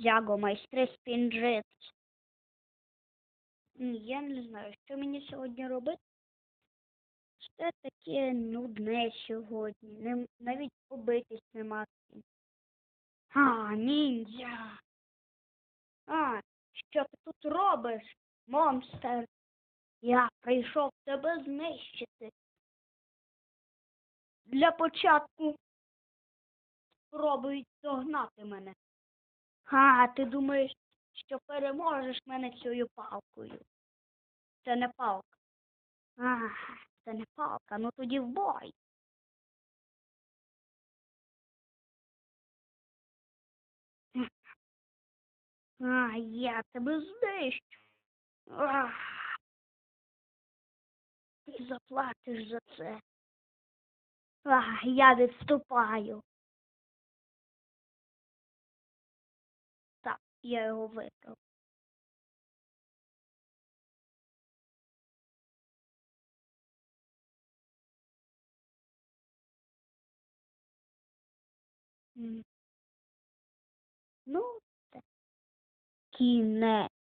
Ніндзяго, майстри спінджит. Ні, я не знаю, що мені сьогодні робити. Все таке нудне сьогодні. Не, навіть побитись нема. А, ніндзя. А, що ти тут робиш, монстр? Я прийшов тебе знищити. Для початку спробують догнати мене. А, ти думаєш, що переможеш мене цією палкою? Це не палка. А, це не палка, ну тоді в бой. А, я тебе знищу. Ах. Ти заплатиш за це. А, я відступаю. Я його виграв. Ну, кінець.